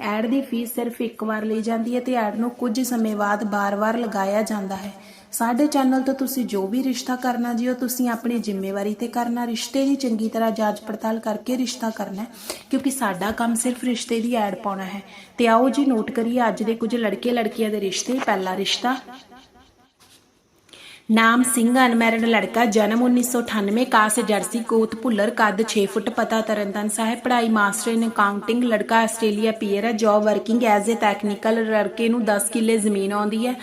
Add ਦੀ fees ਸਿਰਫ ਇੱਕ ਵਾਰ ਲਈ ਜਾਂਦੀ ਹੈ ਤੇ ਐਡ ਨੂੰ ਕੁਝ ਸਮੇਂ ਬਾਅਦ ਬਾਰ-ਬਾਰ ਲਗਾਇਆ ਜਾਂਦਾ ਹੈ। ਸਾਡੇ ਚੈਨਲ ਤੋਂ ਤੁਸੀਂ ਜੋ ਵੀ ਰਿਸ਼ਤਾ ਕਰਨਾ ਜੀ, ਉਹ ਤੁਸੀਂ ਆਪਣੀ ਜ਼ਿੰਮੇਵਾਰੀ ਤੇ ਕਰਨਾ। ਰਿਸ਼ਤੇ ਦੀ ਚੰਗੀ ਤਰ੍ਹਾਂ ਜਾਂਚ ਪੜਤਾਲ ਕਰਕੇ ਰਿਸ਼ਤਾ ਕਰਨਾ ਕਿਉਂਕਿ ਸਾਡਾ ਕੰਮ ਸਿਰਫ ਰਿਸ਼ਤੇ ਦੀ ਐਡ ਪਾਉਣਾ ਹੈ। ਤੇ ਆਓ ਜੀ, ਨੋਟ ਕਰੀਏ, ਅੱਜ ਦੇ ਕੁਝ ਲੜਕੇ ਲੜਕੀਆਂ ਦੇ ਰਿਸ਼ਤੇ। ਪਹਿਲਾ ਰਿਸ਼ਤਾ ਨਾਮ ਸਿੰਘ ਅਨਮੈਰਿਡ ਲੜਕਾ, ਜਨਮ 1998 ਕਾਸ ਜਰਸੀ, ਕੋਤ ਭੁੱਲਰ, ਕੱਦ 6 ਫੁੱਟ, ਪਤਾ ਤਰਨਤਨ ਸਾਹਿਬ, ਪੜ੍ਹਾਈ ਮਾਸਟਰ ਇਨ ਅਕਾਊਂਟਿੰਗ ਲੜਕਾ ਆਸਟ੍ਰੇਲੀਆ ਪੀਅਰ ਹੈ job working as a technical ਲੜਕੇ ਨੂੰ 10 ਕਿੱਲੇ ਜ਼ਮੀਨ ਆਉਂਦੀ ਹੈ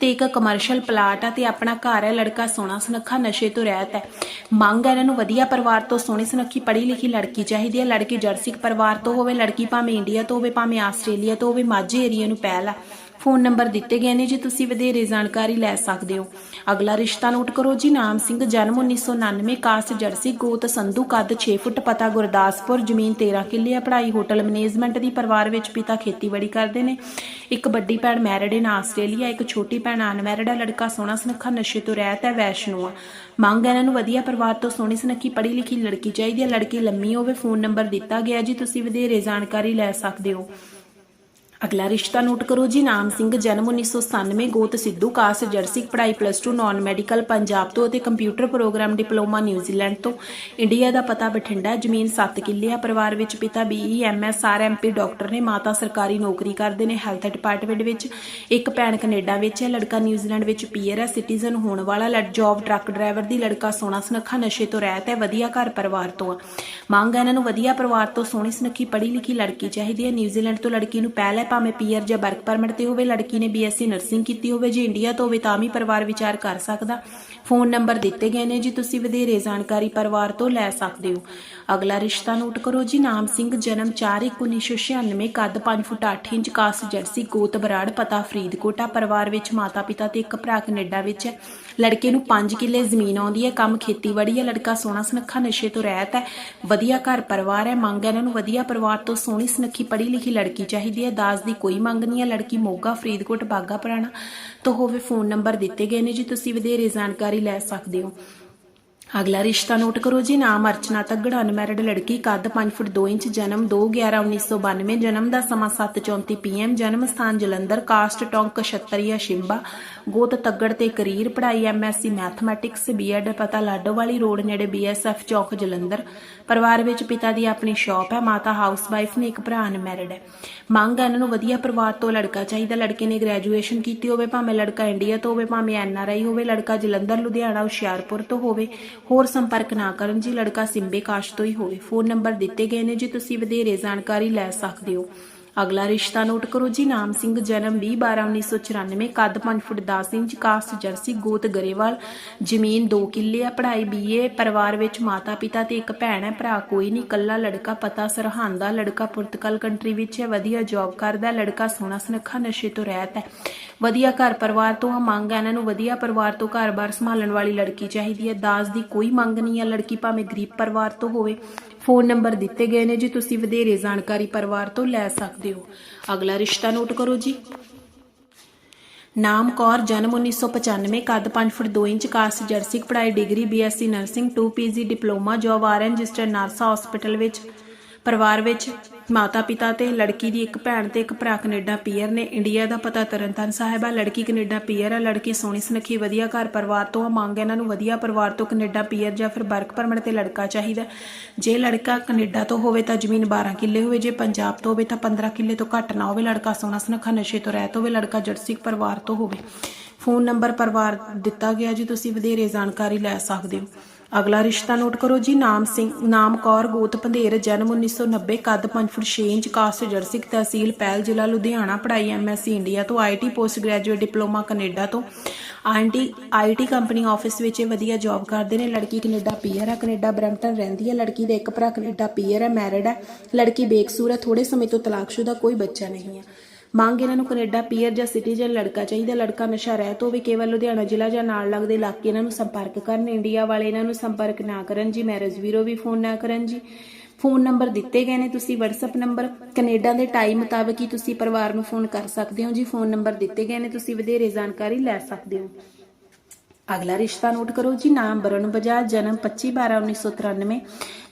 ਤੇ ਇੱਕ ਕਮਰਸ਼ੀਅਲ ਪਲਾਟ ਆ ਤੇ ਆਪਣਾ ਘਰ ਹੈ, ਲੜਕਾ ਸੋਹਣਾ ਸੁਨੱਖਾ, ਨਸ਼ੇ ਤੋਂ ਰਹਿਤ ਹੈ। ਮੰਗ ਹੈ ਇਹਨਾਂ ਨੂੰ ਵਧੀਆ ਪਰਿਵਾਰ ਤੋਂ ਸੋਹਣੀ ਸੁਨੱਖੀ ਪੜ੍ਹੀ ਲਿਖੀ ਲੜਕੀ ਚਾਹੀਦੀ ਹੈ, ਲੜਕੀ ਜਰਸੀ ਪਰਿਵਾਰ ਤੋਂ ਹੋਵੇ, ਲੜਕੀ ਭਾਵੇਂ ਇੰਡੀਆ ਤੋਂ ਹੋਵੇ, ਭਾਵੇਂ ਆਸਟ੍ਰੇਲੀਆ ਤੋਂ ਹੋਵੇ, ਮਾਝੇ ਏਰੀਆ ਨੂੰ ਪਹਿਲ ਹੈ ਫੋਨ ਨੰਬਰ ਦਿੱਤੇ ਗਏ ਨੇ, ਜੀ ਤੁਸੀਂ ਵਧੇਰੇ ਜਾਣਕਾਰੀ ਲੈ ਸਕਦੇ ਹੋ। ਅਗਲਾ ਰਿਸ਼ਤਾ ਨੋਟ ਕਰੋ ਜੀ, ਨਾਮ ਸਿੰਘ, ਜਨਮ 1999 ਕਾਸਟ ਜਰਸੀ, ਗੋਤ, ਸੰਧੂ, ਕੱਦ 6 ਫੁੱਟ, ਪਤਾ, ਗੁਰਦਾਸਪੁਰ, ਜ਼ਮੀਨ 13 ਕਿੱਲੇ ਆ, ਪੜ੍ਹਾਈ, ਹੋਟਲ ਮੈਨੇਜਮੈਂਟ ਦੀ, ਪਰਿਵਾਰ ਵਿੱਚ ਪਿਤਾ ਖੇਤੀਬਾੜੀ ਕਰਦੇ ਨੇ। ਇੱਕ ਵੱਡੀ ਭੈਣ ਮੈਰਿਡ ਇਨ ਆਸਟ੍ਰੇਲੀਆ, ਇੱਕ ਛੋਟੀ ਭੈਣ ਅਨਮੈਰਿਡ ਆ, ਲੜਕਾ ਸੋਹਣਾ ਸੁਨੱਖਾ, ਨਸ਼ੇ ਤੋਂ ਰਹਿਤ ਹੈ, ਵੈਸ਼ਨੂ ਆ। ਮੰਗ ਇਹਨਾਂ ਨੂੰ ਵਧੀਆ ਪਰਿਵਾਰ ਤੋਂ ਸੋਹਣੀ ਸੁਨੱਖੀ ਪੜ੍ਹੀ ਲਿਖੀ ਲੜਕੀ ਚਾਹੀਦੀ ਹੈ, ਲੜਕੀ ਲੰਮੀ ਹੋਵੇ, ਫੋਨ ਨੰਬਰ ਦਿੱਤਾ ਗਿਆ ਜੀ, ਤੁਸੀਂ ਵਧੇਰੇ ਜਾਣਕਾਰੀ ਲੈ ਸਕਦੇ ਹੋ। ਅਗਲਾ ਰਿਸ਼ਤਾ ਨੋਟ ਕਰੋ ਜੀ, ਨਾਮ ਸਿੰਘ, ਜਨਮ 1997 ਗੋਤ ਸਿੱਧੂ, ਕਾਸ, ਜਰਸੀ, ਪੜ੍ਹਾਈ ਪਲੱਸ 2 ਨਾਨ ਮੈਡੀਕਲ ਪੰਜਾਬ ਤੋਂ ਅਤੇ computer program diploma New Zealand ਤੋਂ। ਇੰਡੀਆ ਦਾ ਪਤਾ ਬਠਿੰਡਾ, ਜ਼ਮੀਨ 7 ਕਿੱਲੇ ਆ, ਪਰਿਵਾਰ ਵਿੱਚ ਪਿਤਾ ਬੀਈ ਐਮਐਸ ਆਰਐਮਪੀ ਡਾਕਟਰ ਨੇ ਮਾਤਾ ਸਰਕਾਰੀ ਨੌਕਰੀ ਕਰਦੇ ਨੇ ਹੈਲਥ ਡਿਪਾਰਟਮੈਂਟ ਵਿੱਚ। ਇੱਕ ਭੈਣ ਕੈਨੇਡਾ ਵਿੱਚ ਹੈ, ਲੜਕਾ ਨਿਊਜ਼ੀਲੈਂਡ ਵਿੱਚ ਪੀਅਰ ਹੈ ਸਿਟੀਜ਼ਨ ਹੋਣ ਵਾਲਾ ਲੜ ਜੌਬ ਟਰੱਕ ਡਰਾਈਵਰ ਦੀ ਲੜਕਾ ਸੋਹਣਾ ਸੁਨੱਖਾ, ਨਸ਼ੇ ਤੋਂ ਰਹਿਤ ਹੈ, ਵਧੀਆ ਘਰ ਪਰਿਵਾਰ ਤੋਂ ਆ। ਮੰਗ ਹੈ ਇਹਨਾਂ ਨੂੰ ਵਧੀਆ ਪਰਿਵਾਰ ਤੋਂ ਸੋਹਣੀ ਸੁਨੱਖੀ ਪੜ੍ਹੀ ਲਿਖੀ ਲੜਕੀ ਚਾਹੀਦੀ ਹੈ। ਨਿਊਜ਼ੀਲੈਂਡ ਤੋਂ ਲੜਕੀ ਨੂੰ ਪਹਿਲ ਹੈ ਭਾਵੇਂ ਪੀਆਰ ਜਾਂ ਵਰਕ ਪਰਮਿਟ ਤੇ ਹੋਵੇ, ਲੜਕੀ ਨੇ ਬੀਐਸਸੀ ਨਰਸਿੰਗ ਕੀਤੀ ਹੋਵੇ, ਜੇ ਇੰਡੀਆ ਤੋਂ ਹੋਵੇ ਤਾਂ ਵੀ ਪਰਿਵਾਰ ਵਿਚਾਰ ਕਰ ਸਕਦਾ। ਫੋਨ ਨੰਬਰ ਦਿੱਤੇ ਗਏ ਨੇ ਜੀ, ਤੁਸੀਂ ਵਧੇਰੇ ਜਾਣਕਾਰੀ ਪਰਿਵਾਰ ਤੋਂ ਲੈ ਸਕਦੇ ਹੋ। ਅਗਲਾ ਰਿਸ਼ਤਾ ਨੋਟ ਕਰੋ ਜੀ, ਨਾਮ ਸਿੰਘ, ਜਨਮ 4/1996 ਕੱਦ 5 ਫੁੱਟ 8 ਇੰਚ, ਕਾਸ ਜਰਸੀ, ਗੋਤ ਬਰਾੜ, ਪਤਾ ਫਰੀਦਕੋਟਾ, ਪਰਿਵਾਰ ਵਿੱਚ ਮਾਤਾ ਪਿਤਾ ਤੇ ਇੱਕ ਭਰਾ ਕੈਨੇਡਾ ਵਿੱਚ ਹੈ। ਲੜਕੇ ਨੂੰ 5 ਕਿੱਲੇ ਜ਼ਮੀਨ ਆਉਂਦੀ ਹੈ, ਕੰਮ ਖੇਤੀਬਾੜੀ ਹੈ, ਲੜਕਾ ਸੋਹਣਾ ਸੁਨੱਖਾ, ਨਸ਼ੇ ਤੋਂ ਰਹਿਤ ਹੈ, ਵਧੀਆ ਘਰ ਪਰਿਵਾਰ ਹੈ, ਮੰਗ ਹੈ ਇਹਨਾਂ ਨੂੰ ਵਧੀਆ ਪਰਿਵਾਰ ਤੋਂ ਸੋਹਣੀ ਸੁਨੱਖੀ ਪੜ੍ਹੀ ਲਿਖੀ ਲੜਕੀ ਚਾਹੀਦੀ ਹੈ ਦਾਜ ਦੀ ਕੋਈ ਮੰਗ ਨਹੀਂ ਹੈ, ਲੜਕੀ ਮੋਗਾ, ਫਰੀਦਕੋਟ ਬਾਗਾ ਪੁਰਾਣਾ ਤੋਂ ਹੋਵੇ ਫੋਨ ਨੰਬਰ ਦਿੱਤੇ ਗਏ ਨੇ ਜੀ, ਤੁਸੀਂ ਵਧੇਰੇ ਜਾਣਕਾਰੀ ਲੈ ਸਕਦੇ ਹੋ। ਅਗਲਾ ਰਿਸ਼ਤਾ ਨੋਟ ਕਰੋ ਜੀ, ਨਾਮ ਅਰਚਨਾ ਤੱਗੜ, ਅਨਮੈਰਿਡ ਲੜਕੀ, ਕੱਦ 5 ਫੁੱਟ 2 ਇੰਚ, ਜਨਮ 2/11/1992 ਜਨਮ ਦਾ ਸਮਾਂ 7:34 ਪੀਐਮ, ਜਨਮ ਸਥਾਨ ਜਲੰਧਰ, ਕਾਸਟ ਟੌਂਕ ਕਸ਼ਤਰੀਆ ਸ਼ਿੰਬਾ, ਗੋਤ ਤੱਗੜ ਤੇ ਕਰੀਰ ਪੜ੍ਹਾਈ ਐਮਐਸਸੀ ਮੈਥਮੈਟਿਕਸ, ਬੀਐਡ ਪਤਾ ਲਾਡੋਵਾਲੀ ਰੋਡ ਨੇੜੇ ਬੀਐਸਐਫ ਚੌਕ ਜਲੰਧਰ, ਪਰਿਵਾਰ ਵਿੱਚ ਪਿਤਾ ਦੀ ਆਪਣੀ ਸ਼ਾਪ ਹੈ, ਮਾਤਾ ਹਾਊਸਵਾਈਫ ਨੇ ਇੱਕ ਭਰਾ ਅਨਮੈਰਿਡ ਹੈ। ਮੰਗ ਹੈ ਇਹਨਾਂ ਨੂੰ ਵਧੀਆ ਪਰਿਵਾਰ ਤੋਂ ਲੜਕਾ ਚਾਹੀਦਾ, ਲੜਕੇ ਨੇ ਗ੍ਰੈਜੂਏਸ਼ਨ ਕੀਤੀ ਹੋਵੇ, ਭਾਵੇਂ ਲੜਕਾ ਇੰਡੀਆ ਤੋਂ ਹੋਵੇ, ਭਾਵੇਂ ਐਨਆਰਆਈ ਹੋਵੇ, ਲੜਕਾ ਜਲੰਧਰ, ਲੁਧਿਆਣਾ, ਹੁਸ਼ਿਆਰਪੁਰ ਤੋਂ ਹੋਵੇ ਹੋਰ ਸੰਪਰਕ ਨਾ ਕਰਨ ਜੀ, ਲੜਕਾ ਸਿੰਬੇ ਕਾਸ਼ ਤੋਂ ਹੀ ਹੋਵੇ। ਫੋਨ ਨੰਬਰ ਦਿੱਤੇ ਗਏ ਨੇ ਜੀ, ਤੁਸੀਂ ਵਧੇਰੇ ਜਾਣਕਾਰੀ ਲੈ ਸਕਦੇ ਹੋ। ਅਗਲਾ ਰਿਸ਼ਤਾ ਨੋਟ ਕਰੋ ਜੀ, ਨਾਮ ਸਿੰਘ, ਜਨਮ 20/12/1994 ਕੱਦ 5 ਫੁੱਟ 10 ਇੰਚ, ਕਾਸਟ ਜਰਸੀ, ਗੋਤ ਗਰੇਵਾਲ, ਜ਼ਮੀਨ 2 ਕਿੱਲੇ ਆ, ਪੜ੍ਹਾਈ ਬੀਏ ਪਰਿਵਾਰ ਵਿੱਚ ਮਾਤਾ ਪਿਤਾ ਤੇ ਇੱਕ ਭੈਣ ਹੈ, ਭਰਾ ਕੋਈ ਨਹੀਂ, ਇਕੱਲਾ ਲੜਕਾ, ਪਤਾ ਸਰਹੰਦ ਦਾ ਲੜਕਾ, ਪੁਰਤਗਾਲ ਕੰਟਰੀ ਵਿੱਚ ਹੈ, ਵਧੀਆ ਜੌਬ ਕਰਦਾ ਲੜਕਾ ਸੋਹਣਾ ਸੁਨੱਖਾ, ਨਸ਼ੇ ਤੋਂ ਰਹਿਤ ਹੈ। ਵਧੀਆ ਘਰ ਪਰਿਵਾਰ ਤੋਂ ਆ, ਮੰਗ ਹੈ ਇਹਨਾਂ ਨੂੰ ਵਧੀਆ ਪਰਿਵਾਰ ਤੋਂ ਘਰ-ਬਾਰ ਸੰਭਾਲਣ ਵਾਲੀ ਲੜਕੀ ਚਾਹੀਦੀ ਹੈ ਦਾਜ ਦੀ ਕੋਈ ਮੰਗ ਨਹੀਂ ਹੈ, ਲੜਕੀ ਭਾਵੇਂ ਗਰੀਬ ਪਰਿਵਾਰ ਤੋਂ ਹੋਵੇ। ਫੋਨ ਨੰਬਰ ਦਿੱਤੇ ਗਏ ਨੇ ਜੀ, ਤੁਸੀਂ ਵਧੇਰੇ ਜਾਣਕਾਰੀ ਪਰਿਵਾਰ ਤੋਂ ਲੈ ਸਕਦੇ ਹੋ। ਅਗਲਾ ਰਿਸ਼ਤਾ ਨੋਟ ਕਰੋ ਜੀ। ਨਾਮ ਕੌਰ, ਜਨਮ 1995 ਕੱਦ 5 ਫੁੱਟ 2 ਇੰਚ ਕਾਸਟ ਜਰਸੀ ਪੜ੍ਹਾਈ degree BSc nursing 2 PG diploma, job RN register, ਨਾਰਸਾ hospital ਵਿੱਚ। ਪਰਿਵਾਰ ਵਿੱਚ ਮਾਤਾ ਪਿਤਾ ਤੇ ਲੜਕੀ ਦੀ ਇੱਕ ਭੈਣ ਤੇ ਇੱਕ ਭਰਾ ਕੈਨੇਡਾ ਪੀਅਰ ਨੇ। ਇੰਡੀਆ ਦਾ ਪਤਾ ਤਰਨਤਾਰਨ ਸਾਹਿਬ ਆ। ਲੜਕੀ ਕੈਨੇਡਾ ਪੀਅਰ ਆ, ਲੜਕੀ ਸੋਹਣੀ ਸੁਨੱਖੀ, ਵਧੀਆ ਘਰ ਪਰਿਵਾਰ ਤੋਂ ਆ। ਮੰਗ ਇਹਨਾਂ ਨੂੰ ਵਧੀਆ ਪਰਿਵਾਰ ਤੋਂ ਕੈਨੇਡਾ ਪੀਅਰ ਜਾਂ ਫਿਰ ਵਰਕ ਪਰਮਿਟ ਤੇ ਲੜਕਾ ਚਾਹੀਦਾ। ਜੇ ਲੜਕਾ ਕੈਨੇਡਾ ਤੋਂ ਹੋਵੇ ਤਾਂ ਜ਼ਮੀਨ 12 ਕਿੱਲੇ ਹੋਵੇ, ਜੇ ਪੰਜਾਬ ਤੋਂ ਹੋਵੇ ਤਾਂ 15 ਕਿੱਲੇ ਤੋਂ ਘੱਟ ਨਾ ਹੋਵੇ, ਲੜਕਾ ਸੋਹਣਾ ਸੁਨੱਖਾ, ਨਸ਼ੇ ਤੋਂ ਰਹਿਤ ਹੋਵੇ, ਲੜਕਾ ਜਰਸੀ ਪਰਿਵਾਰ ਤੋਂ ਹੋਵੇ। ਫੋਨ ਨੰਬਰ ਪਰਿਵਾਰ ਦਿੱਤਾ ਗਿਆ ਜੀ, ਤੁਸੀਂ ਵਧੇਰੇ ਜਾਣਕਾਰੀ ਲੈ ਸਕਦੇ ਹੋ। ਅਗਲਾ ਰਿਸ਼ਤਾ ਨੋਟ ਕਰੋ ਜੀ, ਨਾਮ ਸਿੰਘ, ਨਾਮ ਕੌਰ, ਗੋਤ ਪੰਧੇਰ, ਜਨਮ 1990 ਕੱਦ 5 ਫੁੱਟ 6 ਇੰਚ, ਕਾਸਟ ਜਰਸਿਕ ਤਹਿਸੀਲ ਪਹਿਲ ਜ਼ਿਲ੍ਹਾ ਲੁਧਿਆਣਾ, ਪੜ੍ਹਾਈ ਐਮਐਸਸੀ ਇੰਡੀਆ ਤੋਂ IT post graduate diploma Canada ਤੋਂ। ਆਈਟੀ ਆਈਟੀ ਕੰਪਨੀ ਆਫਿਸ ਵਿੱਚ ਵਧੀਆ ਜੌਬ ਕਰਦੇ ਨੇ, ਲੜਕੀ ਕੈਨੇਡਾ ਪੀਅਰ ਹੈ, ਕੈਨੇਡਾ ਬਰੈਂਪਟਨ ਰਹਿੰਦੀ ਹੈ, ਲੜਕੀ ਦਾ ਇੱਕ ਭਰਾ ਕੈਨੇਡਾ ਪੀਅਰ ਹੈ, ਮੈਰਿਡ ਹੈ, ਲੜਕੀ ਬੇਕਸੂਰ ਹੈ ਥੋੜੇ ਸਮੇਂ ਤੋਂ ਤਲਾਕਸ਼ੁਦਾ ਕੋਈ ਬੱਚਾ ਨਹੀਂ ਹੈ। ਮੰਗ ਇਹਨਾਂ ਨੂੰ ਕੈਨੇਡਾ, ਪੀਅਰ ਜਾਂ ਸਿਟੀਜ਼ਨ ਲੜਕਾ ਚਾਹੀਦਾ। ਲੜਕਾ ਨਸ਼ਾ ਰਹਿਤ ਹੋਵੇ ਕੇਵਲ ਲੁਧਿਆਣਾ ਜ਼ਿਲ੍ਹਾ ਜਾਂ ਨਾਲ ਲੱਗਦੇ ਇਲਾਕੇ ਇਹਨਾਂ ਨੂੰ ਸੰਪਰਕ ਕਰਨ। ਇੰਡੀਆ ਵਾਲੇ ਇਹਨਾਂ ਨੂੰ ਸੰਪਰਕ ਨਾ ਕਰਨ ਜੀ। ਮੈਰਿਜ ਵੀਰੋ ਵੀ ਫੋਨ ਨਾ ਕਰਨ ਜੀ। ਫੋਨ ਨੰਬਰ ਦਿੱਤੇ ਗਏ ਨੇ ਤੁਸੀਂ। WhatsApp number. ਕੈਨੇਡਾ ਦੇ ਟਾਈਮ ਮੁਤਾਬਕ ਹੀ ਤੁਸੀਂ ਪਰਿਵਾਰ ਨੂੰ ਫੋਨ ਕਰ ਸਕਦੇ ਹੋ ਜੀ। ਫੋਨ ਨੰਬਰ ਦਿੱਤੇ ਗਏ ਨੇ। ਤੁਸੀਂ ਵਧੇਰੇ ਜਾਣਕਾਰੀ ਲੈ ਸਕਦੇ ਹੋ। ਅਗਲਾ ਰਿਸ਼ਤਾ ਨੋਟ ਕਰੋ ਜੀ, ਨਾਮ ਬਰਨ ਬਜਾਜ, ਜਨਮ 25/12/1993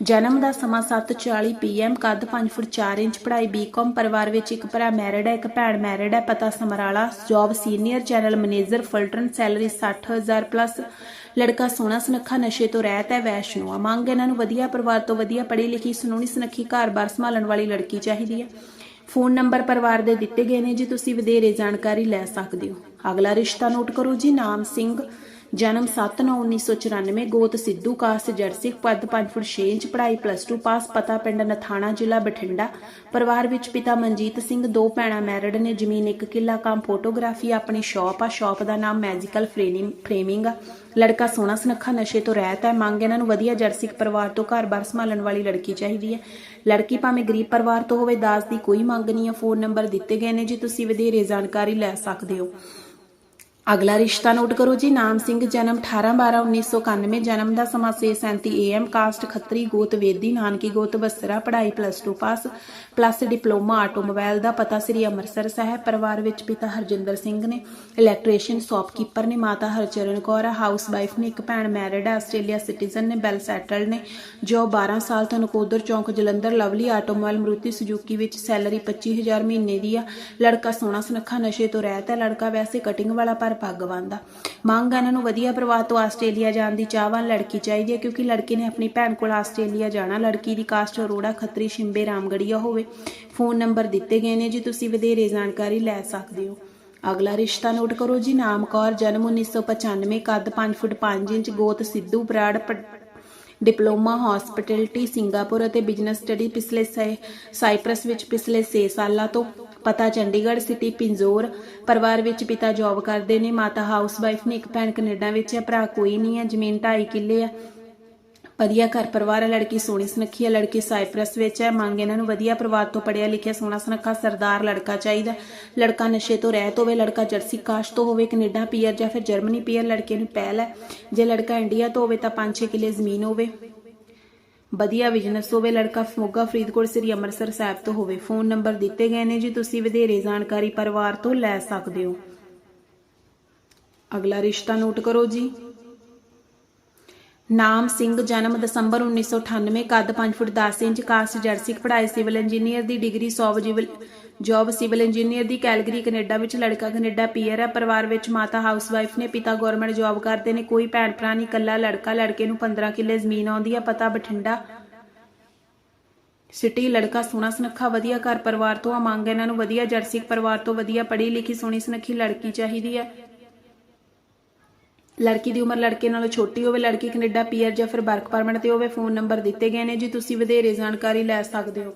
ਜਨਮ ਦਾ ਸਮਾਂ 7:40 ਪੀਐਮ, ਕੱਦ 5 ਫੁੱਟ 4 ਇੰਚ, ਪੜ੍ਹਾਈ ਬੀਕਾਮ, ਪਰਿਵਾਰ ਵਿੱਚ ਇੱਕ ਭਰਾ ਮੈਰਿਡ ਹੈ, ਇੱਕ ਭੈਣ ਮੈਰਿਡ ਹੈ, ਪਤਾ Samrala, job senior general manager, ਫਲਟਨ salary 60000 plus. ਲੜਕਾ ਸੋਹਣਾ ਸੁਨੱਖਾ, ਨਸ਼ੇ ਤੋਂ ਰਹਿਤ ਹੈ ਵੈਸ਼ਨੂ ਆ ਮੰਗ ਇਹਨਾਂ ਨੂੰ ਵਧੀਆ ਪਰਿਵਾਰ ਤੋਂ ਵਧੀਆ ਪੜ੍ਹੀ ਲਿਖੀ ਸੁਨੋਣੀ ਸੁਨੱਖੀ ਘਰ-ਬਾਰ ਸੰਭਾਲਣ ਵਾਲੀ ਲੜਕੀ ਚਾਹੀਦੀ ਹੈ। ਫੋਨ ਨੰਬਰ ਪਰਿਵਾਰ ਦੇ ਦਿੱਤੇ ਗਏ ਨੇ ਜੀ, ਤੁਸੀਂ ਵਧੇਰੇ ਜਾਣਕਾਰੀ ਲੈ ਸਕਦੇ ਹੋ। ਅਗਲਾ ਰਿਸ਼ਤਾ ਨੋਟ ਕਰੋ ਜੀ, ਨਾਮ ਸਿੰਘ। ਜਨਮ 7/9/1994 ਗੋਤ ਸਿੱਧੂ ਕਾਸਟ ਜਰਸੀ ਪਦ 5 ਫੁੱਟ 6 ਇੰਚ ਪੜ੍ਹਾਈ ਪਲੱਸ 2 ਪਾਸ ਪਤਾ ਪਿੰਡ ਨਥਾਣਾ ਜ਼ਿਲ੍ਹਾ ਬਠਿੰਡਾ। ਪਰਿਵਾਰ ਵਿੱਚ ਪਿਤਾ ਮਨਜੀਤ ਸਿੰਘ, ਦੋ ਭੈਣਾਂ ਮੈਰਿਡ ਨੇ ਜ਼ਮੀਨ ਇੱਕ ਕਿੱਲਾ ਕੰਮ ਫੋਟੋਗ੍ਰਾਫੀ ਆਪਣੀ ਸ਼ਾਪ ਆ ਸ਼ਾਪ ਦਾ ਨਾਮ ਮੈਜੀਕਲ ਫਰੇਮਿੰਗ ਫਰੇਮਿੰਗ ਆ। ਲੜਕਾ ਸੋਹਣਾ ਸੁਨੱਖਾ, ਨਸ਼ੇ ਤੋਂ ਰਹਿਤ ਹੈ ਮੰਗ ਇਹਨਾਂ ਨੂੰ ਵਧੀਆ ਜਰਸਿਕ ਪਰਿਵਾਰ ਤੋਂ ਘਰ-ਬਾਰ ਸੰਭਾਲਣ ਵਾਲੀ ਲੜਕੀ ਚਾਹੀਦੀ ਹੈ ਲੜਕੀ ਭਾਵੇਂ ਗਰੀਬ ਪਰਿਵਾਰ ਤੋਂ ਹੋਵੇ ਦਾਜ ਦੀ ਕੋਈ ਮੰਗ ਨਹੀਂ ਹੈ ਫੋਨ ਨੰਬਰ ਦਿੱਤੇ ਗਏ ਨੇ ਜੀ, ਤੁਸੀਂ ਵਧੇਰੇ ਜਾਣਕਾਰੀ ਲੈ ਸਕਦੇ ਹੋ। ਅਗਲਾ ਰਿਸ਼ਤਾ ਨੋਟ ਕਰੋ ਜੀ, ਨਾਮ ਸਿੰਘ, ਜਨਮ 18/12/1991 ਜਨਮ ਦਾ ਸਮਾਂ 6:37 AM ਕਾਸਟ ਖੱਤਰੀ, ਗੋਤ ਵੇਦੀ, ਨਾਨਕੀ ਗੋਤ ਬਸਰਾ, ਪੜ੍ਹਾਈ plus 2 pass plus diploma automobile ਦਾ ਪਤਾ ਸ੍ਰੀ ਅੰਮ੍ਰਿਤਸਰ ਸਾਹਿਬ, ਪਰਿਵਾਰ ਵਿੱਚ ਪਿਤਾ ਹਰਜਿੰਦਰ ਸਿੰਘ ਨੇ ਇਲੈਕਟ੍ਰੀਸ਼ੀਅਨ ਸ਼ਾਪਕੀਪਰ ਨੇ, ਮਾਤਾ ਹਰਚਰਨ ਕੌਰ ਹੈ ਹਾਊਸ ਵਾਈਫ ਨੇ, ਇੱਕ ਭੈਣ ਮੈਰਿਡ ਹੈ ਆਸਟ੍ਰੇਲੀਆ ਸਿਟੀਜ਼ਨ ਨੇ ਵੈਲ ਸੈਟਲਡ ਨੇ, ਜੋ 12 ਸਾਲ ਤੋਂ ਨਕੋਦਰ ਚੌਂਕ Jalandhar, lovely automobile Maruti Suzuki ਵਿੱਚ ਸੈਲਰੀ 25000 ਮਹੀਨੇ ਦੀ ਆ, ਲੜਕਾ ਸੋਹਣਾ ਸੁਨੱਖਾ ਨਸ਼ੇ ਤੋਂ ਰਹਿਤ ਹੈ ਲੜਕਾ ਵੈਸੇ ਕਟਿੰਗ ਵਾਲਾ ਪਰ ਪੱਗ ਬੰਨਦਾ ਮੰਗ ਇਹਨਾਂ ਨੂੰ ਵਧੀਆ ਪਰਿਵਾਰ ਤੋਂ ਆਸਟ੍ਰੇਲੀਆ ਜਾਣ ਦੀ ਚਾਹਵਾਨ ਲੜਕੀ ਚਾਹੀਦੀ ਹੈ ਕਿਉਂਕਿ ਲੜਕੇ ਨੇ ਆਪਣੀ ਭੈਣ ਕੋਲ ਆਸਟ੍ਰੇਲੀਆ ਜਾਣਾ। ਲੜਕੀ ਦੀ ਕਾਸਟ ਅਰੋੜਾ, ਖੱਤਰੀ, ਸ਼ਿੰਬੇ ਰਾਮਗੜੀਆ ਹੋਵੇ। ਫੋਨ ਨੰਬਰ ਦਿੱਤੇ ਗਏ ਨੇ ਜੀ, ਤੁਸੀਂ ਵਧੇਰੇ ਜਾਣਕਾਰੀ ਲੈ ਸਕਦੇ ਹੋ। ਅਗਲਾ ਰਿਸ਼ਤਾ ਨੋਟ ਕਰੋ ਜੀ, ਨਾਮ ਕੌਰ, ਜਨਮ 1995 ਕੱਦ 5 ਫੁੱਟ 5 ਇੰਚ, ਗੋਤ Sidhu, Brar diploma hospitality Singapore ਅਤੇ ਬਿਜ਼ਨਸ ਸਟੱਡੀ ਪਿਛਲੇ ਸਾਈਪ੍ਰਸ ਵਿੱਚ ਪਿਛਲੇ 6 ਸਾਲਾਂ ਤੋਂ। ਪਤਾ ਚੰਡੀਗੜ੍ਹ ਸਿਟੀ ਪਿੰਜੋਰ ਪਰਿਵਾਰ ਵਿੱਚ ਪਿਤਾ ਜੌਬ ਕਰਦੇ ਨੇ, ਮਾਤਾ ਹਾਊਸ ਵਾਈਫ ਨੇ ਇੱਕ ਭੈਣ ਕੈਨੇਡਾ ਵਿੱਚ ਹੈ, ਭਰਾ ਕੋਈ ਨਹੀਂ ਹੈ, ਜ਼ਮੀਨ 2.5 ਕਿੱਲੇ ਹੈ। ਵਧੀਆ ਘਰ ਪਰਿਵਾਰ ਹੈ, ਲੜਕੀ ਸੋਹਣੀ ਸੁਨੱਖੀ ਹੈ, ਲੜਕੀ ਸਾਈਪ੍ਰਸ ਵਿੱਚ ਹੈ। ਮੰਗ ਇਹਨਾਂ ਨੂੰ ਵਧੀਆ ਪਰਿਵਾਰ ਤੋਂ ਪੜਿਆ ਲਿਖਿਆ, ਸੋਹਣਾ ਸੁਨੱਖਾ ਸਰਦਾਰ ਲੜਕਾ ਚਾਹੀਦਾ ਲੜਕਾ ਨਸ਼ੇ ਤੋਂ ਰਹਿਤ ਹੋਵੇ, ਲੜਕਾ ਜਰਸੀ ਕਾਸ਼ ਤੋਂ ਹੋਵੇ, ਕੈਨੇਡਾ ਪੀਅਰ ਜਾਂ ਫਿਰ ਜਰਮਨੀ ਪੀਅਰ ਲੜਕੇ ਨੂੰ ਪਹਿਲ ਹੈ। ਜੇ ਲੜਕਾ ਇੰਡੀਆ ਤੋਂ ਹੋਵੇ ਤਾਂ 5-6 ਕਿੱਲੇ ਜ਼ਮੀਨ ਹੋਵੇ। ਵਧੀਆ ਬਿਜ਼ਨਸ ਹੋਵੇ, ਲੜਕਾ ਮੋਗਾ ਫਰੀਦਕੋਟ, ਸ੍ਰੀ ਅੰਮ੍ਰਿਤਸਰ ਸਾਹਿਬ ਤੋਂ ਹੋਵੇ ਫੋਨ ਨੰਬਰ ਦਿੱਤੇ ਗਏ ਨੇ ਜੀ, ਤੁਸੀਂ ਵਧੇਰੇ ਜਾਣਕਾਰੀ ਪਰਿਵਾਰ ਤੋਂ ਲੈ ਸਕਦੇ ਹੋ। ਅਗਲਾ ਰਿਸ਼ਤਾ ਨੋਟ ਕਰੋ ਜੀ। ਨਾਮ ਸਿੰਘ, ਜਨਮ ਦਸੰਬਰ 1998 ਕੱਦ 5 ਫੁੱਟ 10 ਇੰਚ, ਕਾਸਟ ਜਰਸੀ ਪੜ੍ਹਾਈ ਸਿਵਲ ਇੰਜੀਨੀਅਰ ਦੀ ਡਿਗਰੀ ਸੌਬ ਜਿਵਲ ਜੌਬ ਸਿਵਲ ਇੰਜੀਨੀਅਰ ਦੀ ਕੈਲਗਰੀ, ਕੈਨੇਡਾ ਵਿੱਚ ਲੜਕਾ, ਕੈਨੇਡਾ ਪੀਅਰ ਹੈ, ਪਰਿਵਾਰ ਵਿੱਚ ਮਾਤਾ ਹਾਊਸਵਾਈਫ ਨੇ, ਪਿਤਾ ਗਵਰਨਮੈਂਟ ਜੌਬ ਕਰਦੇ ਨੇ, ਕੋਈ ਭੈਣ ਭਰਾ ਨਹੀਂ, ਇਕੱਲਾ ਲੜਕਾ, ਲੜਕੇ ਨੂੰ 15 ਕਿੱਲੇ ਜ਼ਮੀਨ ਆਉਂਦੀ ਹੈ, ਪਤਾ ਬਠਿੰਡਾ ਸਿਟੀ ਲੜਕਾ ਸੋਹਣਾ ਸੁਨੱਖਾ, ਵਧੀਆ ਘਰ ਪਰਿਵਾਰ ਤੋਂ ਆ ਮੰਗ ਇਹਨਾਂ ਨੂੰ ਵਧੀਆ ਜਰਸੀ ਪਰਿਵਾਰ ਤੋਂ ਵਧੀਆ ਪੜ੍ਹੀ ਲਿਖੀ ਸੋਹਣੀ ਸੁਨੱਖੀ ਲੜਕੀ ਚਾਹੀਦੀ ਹੈ। ਲੜਕੀ ਦੀ ਉਮਰ ਲੜਕੇ ਨਾਲੋਂ ਛੋਟੀ ਹੋਵੇ, ਲੜਕੀ ਕੈਨੇਡਾ, ਪੀਆਰ ਜਾਂ ਫਿਰ ਵਰਕ ਪਰਮਿਟ ਤੇ ਹੋਵੇ, ਫੋਨ ਨੰਬਰ ਦਿੱਤੇ ਗਏ ਨੇ ਜੀ, ਤੁਸੀਂ ਵਧੇਰੇ ਜਾਣਕਾਰੀ ਲੈ ਸਕਦੇ ਹੋ।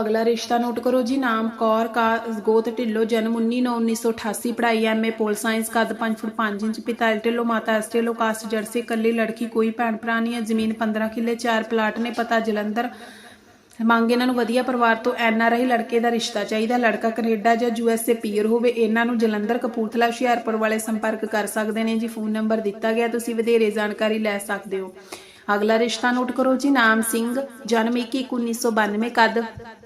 ਅਗਲਾ ਰਿਸ਼ਤਾ ਨੋਟ ਕਰੋ ਜੀ, ਨਾਮ ਕੌਰ, ਕਾ ਗੋਤ, ਢਿੱਲੋਂ, ਜਨਮ 19/9/1988 ਪੜ੍ਹਾਈ ਐਮਏ ਪੋਲ ਸਾਇੰਸ, ਕੱਦ 5 ਫੁੱਟ 5 ਇੰਚ, ਪਿਤਾ ਢਿੱਲੋਂ ਮਾਤਾ ਐਸਟੇਲੋ, ਕਾਸਟ ਜਰਸੀ, ਇਕੱਲੀ ਲੜਕੀ, ਕੋਈ ਭੈਣ ਭਰਾ ਨਹੀਂ ਹੈ, ਜ਼ਮੀਨ 15 ਕਿੱਲੇ 4 ਪਲਾਟ ਨੇ, ਪਤਾ ਜਲੰਧਰ। ਮੰਗ ਇਹਨਾਂ ਨੂੰ ਵਧੀਆ ਪਰਿਵਾਰ ਤੋਂ ਐਨ ਆਰ ਆਈ ਲੜਕੇ ਦਾ ਰਿਸ਼ਤਾ ਚਾਹੀਦਾ। ਲੜਕਾ ਕੈਨੇਡਾ ਜਾਂ ਯੂ ਐਸ ਏ ਪੀਅਰ ਹੋਵੇ, ਇਹਨਾਂ ਨੂੰ ਜਲੰਧਰ ਕਪੂਰਥਲਾ ਹੁਸ਼ਿਆਰਪੁਰ ਵਾਲੇ ਸੰਪਰਕ ਕਰ ਸਕਦੇ ਨੇ। ਜੀ, ਫੋਨ ਨੰਬਰ ਦਿੱਤਾ ਗਿਆ, ਤੁਸੀਂ ਵਧੇਰੇ ਜਾਣਕਾਰੀ ਲੈ ਸਕਦੇ ਹੋ। ਅਗਲਾ ਰਿਸ਼ਤਾ ਨੋਟ ਕਰੋ ਜੀ, ਨਾਮ ਸਿੰਘ, ਜਨਮ 21/1992 ਕੱਦ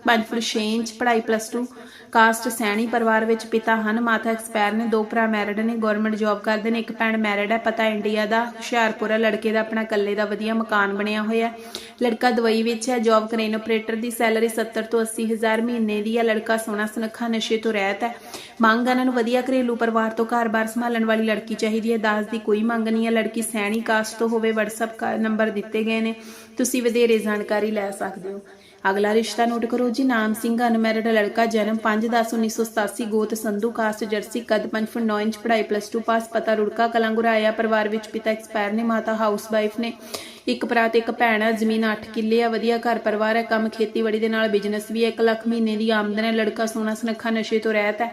5 ਫੁੱਟ 6 ਇੰਚ, ਪੜ੍ਹਾਈ ਪਲੱਸ 2 ਕਾਸਟ ਸੈਣੀ ਪਰਿਵਾਰ ਵਿੱਚ ਪਿਤਾ ਹਨ ਮਾਤਾ ਐਕਸਪਾਇਰ ਨੇ ਦੋ ਭਰਾ ਮੈਰਿਡ ਨੇ, ਗਵਰਨਮੈਂਟ ਜੌਬ ਕਰਦੇ ਨੇ, ਇੱਕ ਭੈਣ ਮੈਰਿਡ ਹੈ, ਪਤਾ ਇੰਡੀਆ ਦਾ, ਹੁਸ਼ਿਆਰਪੁਰ ਹੈ, ਲੜਕੇ ਦਾ ਆਪਣਾ ਇਕੱਲੇ ਦਾ ਵਧੀਆ ਮਕਾਨ ਬਣਿਆ ਹੋਇਆ ਹੈ। ਲੜਕਾ ਦੁਬਈ ਵਿੱਚ ਹੈ, ਜੌਬ ਕਰੇਨ ਆਪਰੇਟਰ ਦੀ ਸੈਲਰੀ 70 ਤੋਂ 80 ਹਜ਼ਾਰ ਮਹੀਨੇ ਦੀ ਹੈ, ਲੜਕਾ ਸੋਹਣਾ ਸੁਨੱਖਾ, ਨਸ਼ੇ ਤੋਂ ਰਹਿਤ ਹੈ। ਮੰਗ ਇਹਨਾਂ ਨੂੰ ਵਧੀਆ ਘਰੇਲੂ ਪਰਿਵਾਰ ਤੋਂ ਘਰ-ਬਾਰ ਸੰਭਾਲਣ ਵਾਲੀ ਲੜਕੀ ਚਾਹੀਦੀ ਹੈ ਦਾਜ ਦੀ ਕੋਈ ਮੰਗ ਨਹੀਂ ਹੈ, ਲੜਕੀ ਸੈਣੀ ਕਾਸਟ ਤੋਂ ਹੋਵੇ, WhatsApp ਕਾ ਨੰਬਰ ਦਿੱਤੇ ਗਏ ਨੇ। ਤੁਸੀਂ ਵਧੇਰੇ ਜਾਣਕਾਰੀ ਲੈ ਸਕਦੇ ਹੋ। ਅਗਲਾ ਰਿਸ਼ਤਾ ਨੋਟ ਕਰੋ ਜੀ, ਨਾਮ ਸਿੰਘ, ਅਨਮੈਰਿਡ ਲੜਕਾ, ਜਨਮ 5/10/1987 ਗੋਤ ਸੰਧੂ, ਕਾਸਟ ਜਰਸੀ, ਕਦ 5 ਫੁੱਟ 9 ਇੰਚ, ਪੜ੍ਹਾਈ ਪਲੱਸ 2 ਪਾਸ ਪਤਾ ਰੁੜਕਾ, ਕਲੰਗੁਰਾਇਆ, ਪਰਿਵਾਰ ਵਿੱਚ ਪਿਤਾ ਐਕਸਪਾਇਰ ਨੇ, ਮਾਤਾ ਹਾਊਸਵਾਈਫ ਨੇ। ਇੱਕ ਭਰਾ ਤੇ ਇੱਕ ਭੈਣ ਆ ਜ਼ਮੀਨ 8 ਕਿੱਲੇ ਆ, ਵਧੀਆ ਘਰ ਪਰਿਵਾਰ ਹੈ, ਕੰਮ ਖੇਤੀਬਾੜੀ ਦੇ ਨਾਲ ਬਿਜ਼ਨਸ ਵੀ ਹੈ 1 ਲੱਖ ਮਹੀਨੇ ਦੀ ਆਮਦਨ ਹੈ, ਲੜਕਾ ਸੋਹਣਾ ਸੁਨੱਖਾ, ਨਸ਼ੇ ਤੋਂ ਰਹਿਤ ਹੈ।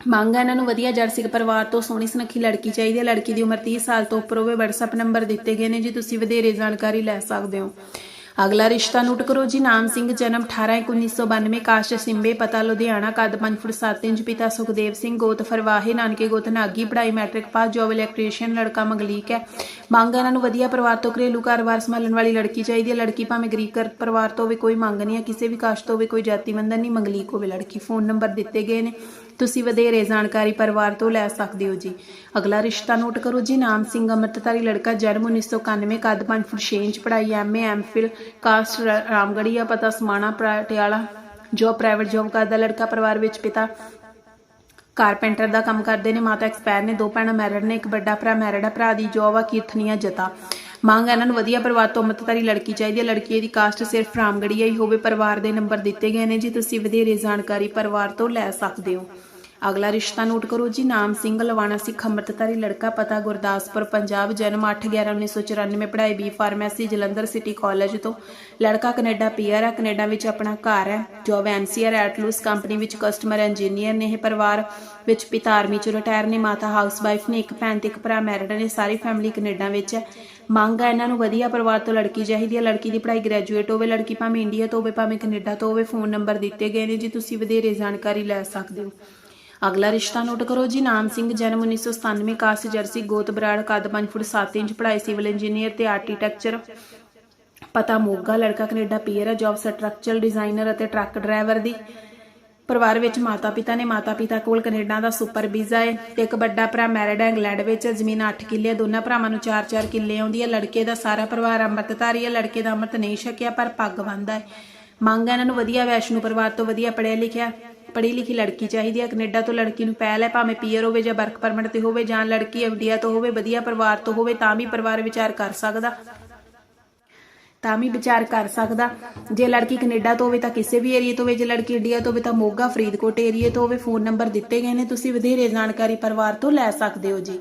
ਮੰਗ ਹੈ ਇਹਨਾਂ ਨੂੰ ਵਧੀਆ ਜਰਸੀ ਪਰਿਵਾਰ ਤੋਂ ਸੋਹਣੀ ਸੁਨੱਖੀ ਲੜਕੀ ਚਾਹੀਦੀ ਹੈ, ਲੜਕੀ ਦੀ ਉਮਰ 30 ਸਾਲ ਤੋਂ ਉੱਪਰ ਹੋਵੇ, WhatsApp ਨੰਬਰ ਦਿੱਤੇ ਗਏ ਨੇ ਜੀ, ਤੁਸੀਂ ਵਧੇਰੇ ਜਾਣਕਾਰੀ ਲੈ ਸਕਦੇ ਹੋ। ਅਗਲਾ ਰਿਸ਼ਤਾ ਨੋਟ ਕਰੋ ਜੀ, ਨਾਮ ਸਿੰਘ, ਜਨਮ 18/1992 ਕਾਸ਼ਟ ਸਿੰਬੇ, ਪਤਾ ਲੁਧਿਆਣਾ, ਕੱਦ 5 ਫੁੱਟ 7 ਇੰਚ, ਪਿਤਾ ਸੁਖਦੇਵ ਸਿੰਘ, ਗੋਤ ਫਰਵਾਹੇ, ਨਾਨਕੇ ਗੋਤ ਨਾਗੀ, ਪੜ੍ਹਾਈ ਮੈਟ੍ਰਿਕ ਪਾਸ ਜੋਬ ਇਲੈਕਟ੍ਰੀਸ਼ੀਅਨ ਲੜਕਾ ਮੰਗਲੀਕ ਹੈ। ਮੰਗ ਇਹਨਾਂ ਨੂੰ ਵਧੀਆ ਪਰਿਵਾਰ ਤੋਂ ਘਰੇਲੂ ਘਰ-ਬਾਰ ਸੰਭਾਲਣ ਵਾਲੀ ਲੜਕੀ ਚਾਹੀਦੀ ਹੈ। ਲੜਕੀ ਭਾਵੇਂ ਗਰੀਬ ਘਰ ਪਰਿਵਾਰ ਤੋਂ ਹੋਵੇ, ਕੋਈ ਮੰਗ ਨਹੀਂ ਹੈ। ਕਿਸੇ ਵੀ ਕਾਸ਼ਟ ਤੋਂ ਹੋਵੇ, ਕੋਈ ਜਾਤੀ ਬੰਧਨ ਨਹੀਂ, ਮੰਗਲੀਕ ਹੋਵੇ ਲੜਕੀ। ਫੋਨ ਨੰਬਰ ਦਿੱਤੇ ਗਏ ਨੇ। ਤੁਸੀਂ ਵਧੇਰੇ ਜਾਣਕਾਰੀ ਪਰਿਵਾਰ ਤੋਂ ਲੈ ਸਕਦੇ ਹੋ ਜੀ। ਅਗਲਾ ਰਿਸ਼ਤਾ ਨੋਟ ਕਰੋ ਜੀ, ਨਾਮ ਸਿੰਘ ਅੰਮ੍ਰਿਤਧਾਰੀ, ਲੜਕਾ ਜਨਮ 1991 ਕੱਦ 5 ਫੁੱਟ 6 ਇੰਚ, ਪੜ੍ਹਾਈ ਐਮਏ ਐਮਫਿਲ ਕਾਸਟ ਰਾ- ਰਾਮਗੜੀਆ ਪਤਾ ਸਮਾਣਾ ਪਟਿਆਲਾ। ਜੋ ਪ੍ਰਾਈਵੇਟ ਜੌਬ ਕਰਦਾ ਲੜਕਾ ਪਰਿਵਾਰ ਵਿੱਚ ਪਿਤਾ ਕਾਰਪੈਂਟਰ ਦਾ ਕੰਮ ਕਰਦੇ ਨੇ, ਮਾਤਾ ਐਕਸਪਾਇਰ ਨੇ, ਦੋ ਭੈਣਾਂ ਮੈਰਿਡ ਨੇ, ਇੱਕ ਵੱਡਾ ਭਰਾ ਮੈਰਿਡ ਆ, ਭਰਾ ਦੀ ਜੌਬ ਆ, ਕੀਰਤਨੀਆ ਜਤਾ ਮੰਗ ਇਹਨਾਂ ਨੂੰ ਵਧੀਆ ਪਰਿਵਾਰ ਤੋਂ ਅੰਮ੍ਰਿਤਧਾਰੀ ਲੜਕੀ ਚਾਹੀਦੀ ਹੈ। ਲੜਕੀ ਦੀ ਕਾਸਟ ਸਿਰਫ ਰਾਮਗੜੀਆ ਹੀ ਹੋਵੇ, ਪਰਿਵਾਰ ਦੇ ਨੰਬਰ ਦਿੱਤੇ ਗਏ ਨੇ। ਜੀ ਤੁਸੀਂ ਵਧੇਰੇ ਜਾਣਕਾਰੀ ਪਰਿਵਾਰ ਤੋਂ ਲੈ ਸਕਦੇ ਹੋ। ਅਗਲਾ ਰਿਸ਼ਤਾ ਨੋਟ ਕਰੋ ਜੀ, ਨਾਮ ਸਿੰਘ ਲਵਾਣਾ ਸਿੱਖ ਅੰਮ੍ਰਿਤਧਾਰੀ ਲੜਕਾ, ਪਤਾ ਗੁਰਦਾਸਪੁਰ, ਪੰਜਾਬ, ਜਨਮ 8/11/1994 ਪੜ੍ਹਾਈ B pharmacy Jalandhar city college ਤੋਂ। ਲੜਕਾ ਕੈਨੇਡਾ ਪੀਆਰ ਹੈ, ਕੈਨੇਡਾ ਵਿੱਚ ਆਪਣਾ ਘਰ ਹੈ ਜੋਬ ਐਨਸੀਆਰ ਐਟਲੂਸ ਕੰਪਨੀ ਵਿੱਚ ਕਸਟਮਰ ਇੰਜੀਨੀਅਰ ਨੇ ਇਹ ਪਰਿਵਾਰ ਵਿੱਚ ਪਿਤਾ ਆਰਮੀ ਚ ਰਿਟਾਇਰ ਨੇ, ਮਾਤਾ ਹਾਊਸਵਾਈਫ ਨੇ, ਇੱਕ ਭੈਣ ਤੇ ਇੱਕ ਭਰਾ ਮੈਰਿਡ ਨੇ, ਸਾਰੀ ਫੈਮਿਲੀ ਕੈਨੇਡਾ ਵਿੱਚ ਹੈ। ਮੰਗ ਹੈ ਇਹਨਾਂ ਨੂੰ ਵਧੀਆ ਪਰਿਵਾਰ ਤੋਂ ਲੜਕੀ ਚਾਹੀਦੀ ਹੈ, ਲੜਕੀ ਦੀ ਪੜ੍ਹਾਈ ਗ੍ਰੈਜੂਏਟ ਹੋਵੇ, ਲੜਕੀ ਭਾਵੇਂ ਇੰਡੀਆ ਤੋਂ ਹੋਵੇ, ਭਾਵੇਂ ਕੈਨੇਡਾ ਤੋਂ ਹੋਵੇ ਫੋਨ ਨੰਬਰ ਦਿੱਤੇ ਗਏ ਨੇ ਜੀ, ਤੁਸੀਂ ਵਧੇਰੇ ਜਾਣਕਾਰੀ ਲੈ ਸਕਦੇ ਹੋ। ਅਗਲਾ ਰਿਸ਼ਤਾ ਨੋਟ ਕਰੋ ਜੀ, ਨਾਮ ਸਿੰਘ, ਜਨਮ 1997 ਕਾਸਟ ਜਰਸੀ, ਗੋਤ, ਬਰਾੜ, ਕੱਦ 5 ਫੁੱਟ 7 ਇੰਚ, ਪੜ੍ਹਾਈ ਸਿਵਲ ਇੰਜੀਨੀਅਰ ਤੇ ਆਰਕੀਟੈਕਚਰ ਪਤਾ ਮੋਗਾ, ਲੜਕਾ ਕੈਨੇਡਾ ਪੀਅਰ ਹੈ ਜੌਬ ਸਟਰਕਚਰਲ ਡਿਜ਼ਾਈਨਰ ਅਤੇ ਟਰੱਕ ਡਰਾਈਵਰ ਦੀ। ਪਰਿਵਾਰ ਵਿੱਚ ਮਾਤਾ ਪਿਤਾ ਨੇ ਮਾਤਾ ਪਿਤਾ ਕੋਲ ਕੈਨੇਡਾ ਦਾ ਸੁਪਰ ਵੀਜ਼ਾ ਹੈ ਤੇ ਇੱਕ ਵੱਡਾ ਭਰਾ ਮੈਰਿਡ ਹੈ, ਇੰਗਲੈਂਡ ਵਿੱਚ, ਜ਼ਮੀਨ 8 ਕਿੱਲੇ, ਦੋਨਾਂ ਭਰਾਵਾਂ ਨੂੰ 4-4 ਕਿੱਲੇ ਆਉਂਦੀ ਹੈ। ਲੜਕੇ ਦਾ ਸਾਰਾ ਪਰਿਵਾਰ ਅੰਮ੍ਰਿਤਧਾਰੀ ਹੈ, ਲੜਕੇ ਦਾ ਅੰਮ੍ਰਿਤ ਨਹੀਂ ਛਕਿਆ, ਪਰ ਪੱਗ ਬੰਨ੍ਹਦਾ ਹੈ। ਮੰਗ ਹੈ ਇਹਨਾਂ ਨੂੰ ਵਧੀਆ ਵੈਸ਼ਨੂ ਪਰਿਵਾਰ ਤੋਂ ਵਧੀਆ ਪੜ੍ਹਿਆ ਲਿਖਿਆ ਪੜ੍ਹੀ ਲਿਖੀ ਲੜਕੀ ਚਾਹੀਦੀ ਹੈ ਕੈਨੇਡਾ ਤੋਂ ਲੜਕੀ ਨੂੰ ਪਹਿਲ ਹੈ, ਭਾਵੇਂ ਪੀਅਰ ਹੋਵੇ ਜਾਂ ਵਰਕ ਪਰਮਿਟ ਤੇ ਹੋਵੇ ਜਾਂ ਲੜਕੀ ਇੰਡੀਆ ਤੋਂ ਹੋਵੇ, ਵਧੀਆ ਪਰਿਵਾਰ ਤੋਂ ਹੋਵੇ, ਤਾਂ ਵੀ ਪਰਿਵਾਰ ਵਿਚਾਰ ਕਰ ਸਕਦਾ। ਤਾਂ ਵੀ ਵਿਚਾਰ ਕਰ ਸਕਦਾ। ਜੇ ਲੜਕੀ ਕੈਨੇਡਾ ਤੋਂ ਹੋਵੇ ਤਾਂ ਕਿਸੇ ਵੀ ਏਰੀਆ ਤੋਂ ਹੋਵੇ, ਜੇ ਲੜਕੀ ਇੰਡੀਆ ਤੋਂ ਹੋਵੇ ਤਾਂ ਮੋਗਾ, ਫਰੀਦਕੋਟ ਏਰੀਆ ਤੋਂ ਹੋਵੇ, ਫੋਨ ਨੰਬਰ ਦਿੱਤੇ ਗਏ ਨੇ। ਤੁਸੀਂ ਵਧੇਰੇ ਜਾਣਕਾਰੀ ਪਰਿਵਾਰ ਤੋਂ ਲੈ ਸਕਦੇ ਹੋ ਜੀ।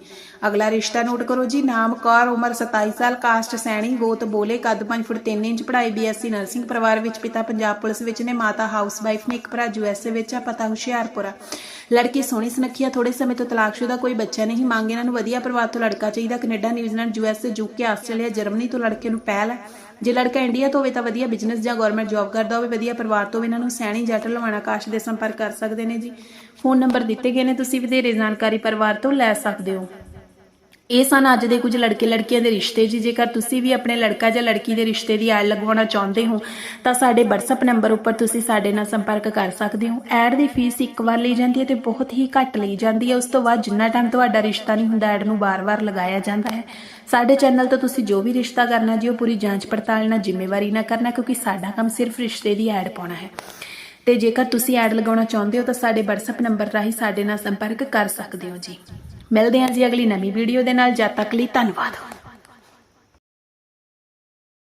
ਅਗਲਾ ਰਿਸ਼ਤਾ ਨੋਟ ਕਰੋ ਜੀ। ਨਾਮ ਕੌਰ, ਉਮਰ 27 ਸਾਲ, ਕਾਸਟ ਸੈਣੀ, ਗੋਤ ਬੋਲੇ, ਕੱਦ 5 ਫੁੱਟ 3 ਇੰਚ, ਪੜ੍ਹਾਈ ਬੀਐਸਸੀ ਨਰਸਿੰਗ ਪਰਿਵਾਰ ਵਿੱਚ ਪਿਤਾ ਪੰਜਾਬ ਪੁਲਿਸ ਵਿੱਚ ਨੇ, ਮਾਤਾ ਹਾਊਸਵਾਈਫ ਨੇ, ਇੱਕ ਭਰਾ ਯੂਐਸਏ ਵਿੱਚ ਆ, ਪਤਾ ਹੁਸ਼ਿਆਰਪੁਰਾ ਲੜਕੀ ਸੋਹਣੀ ਸੁਨੱਖੀ ਆ ਥੋੜੇ ਸਮੇਂ ਤੋਂ ਤਲਾਕਸ਼ੁਦਾ, ਕੋਈ ਬੱਚਾ ਨਹੀਂ, ਮੰਗ ਇਹਨਾਂ ਨੂੰ ਵਧੀਆ ਪਰਿਵਾਰ ਤੋਂ ਲੜਕਾ ਚਾਹੀਦਾ। Canada, New Zealand USA UK Australia, Germany ਤੋਂ ਲੜਕੇ ਨੂੰ ਪਹਿਲ। ਹੈ ਜੇ ਲੜਕਾ ਇੰਡੀਆ ਤੋਂ ਹੋਵੇ ਤਾਂ ਵਧੀਆ ਬਿਜ਼ਨਸ ਜਾਂ ਗਵਰਨਮੈਂਟ ਜੌਬ ਕਰਦਾ ਹੋਵੇ, ਵਧੀਆ ਪਰਿਵਾਰ ਤੋਂ ਹੋਵੇ, ਇਹਨਾਂ ਨੂੰ ਸੈਣੀ ਜੱਟ ਲਵਾਣਾ ਕਾਸ਼ ਦੇ ਸੰਪਰਕ ਕਰ ਸਕਦੇ ਨੇ ਜੀ। ਫੋਨ ਨੰਬਰ ਦਿੱਤੇ ਗਏ ਨੇ, ਤੁਸੀਂ ਵਧੇਰੇ ਜਾਣਕਾਰੀ ਪਰਿਵਾਰ ਤੋਂ ਲੈ ਸਕਦੇ ਹੋ। ਇਹ ਸਨ ਅੱਜ ਦੇ ਕੁਝ ਲੜਕੇ, ਲੜਕੀਆਂ ਦੇ ਰਿਸ਼ਤੇ ਜੀ। ਜੇਕਰ ਤੁਸੀਂ ਵੀ ਆਪਣੇ ਲੜਕਾ ਜਾਂ ਲੜਕੀ ਦੇ ਰਿਸ਼ਤੇ ਦੀ ਐਡ ਲਗਵਾਉਣਾ ਚਾਹੁੰਦੇ ਹੋ, ਤਾਂ ਸਾਡੇ WhatsApp ਨੰਬਰ ਉੱਪਰ ਤੁਸੀਂ ਸਾਡੇ ਨਾਲ ਸੰਪਰਕ ਕਰ ਸਕਦੇ ਹੋ। ਐਡ ਦੀ ਫੀਸ ਇੱਕ ਵਾਰ ਲਈ ਜਾਂਦੀ ਹੈ ਤੇ ਬਹੁਤ ਹੀ ਘੱਟ ਲਈ ਜਾਂਦੀ ਹੈ। ਉਸ ਤੋਂ ਬਾਅਦ ਜਿੰਨਾ ਟਾਈਮ ਤੁਹਾਡਾ ਰਿਸ਼ਤਾ ਨਹੀਂ ਹੁੰਦਾ, ਐਡ ਨੂੰ ਵਾਰ-ਵਾਰ ਲਗਾਇਆ ਜਾਂਦਾ ਹੈ। ਸਾਡੇ ਚੈਨਲ ਤੋਂ ਤੁਸੀਂ ਜੋ ਵੀ ਰਿਸ਼ਤਾ ਕਰਨਾ ਜੀ, ਉਹ ਪੂਰੀ ਜਾਂਚ ਪੜਤਾਲ ਨਾਲ ਜ਼ਿੰਮੇਵਾਰੀ ਨਾਲ ਕਰਨਾ, ਕਿਉਂਕਿ ਸਾਡਾ ਕੰਮ ਸਿਰਫ ਰਿਸ਼ਤੇ ਦੀ ਐਡ ਪਾਉਣਾ ਹੈ। ਤੇ ਜੇਕਰ ਤੁਸੀਂ ਐਡ ਲਗਾਉਣਾ ਚਾਹੁੰਦੇ ਹੋ, ਤਾਂ ਸਾਡੇ WhatsApp ਨੰਬਰ ਰਾਹੀਂ ਸਾਡੇ ਨਾਲ ਸੰਪਰਕ ਕਰ ਸਕਦੇ ਹੋ ਜੀ। ਮਿਲਦੇ ਹਾਂ ਜੀ ਅਗਲੀ ਨਵੀਂ ਵੀਡੀਓ ਦੇ ਨਾਲ। ਜਦ ਤੱਕ ਲਈ ਧੰਨਵਾਦ।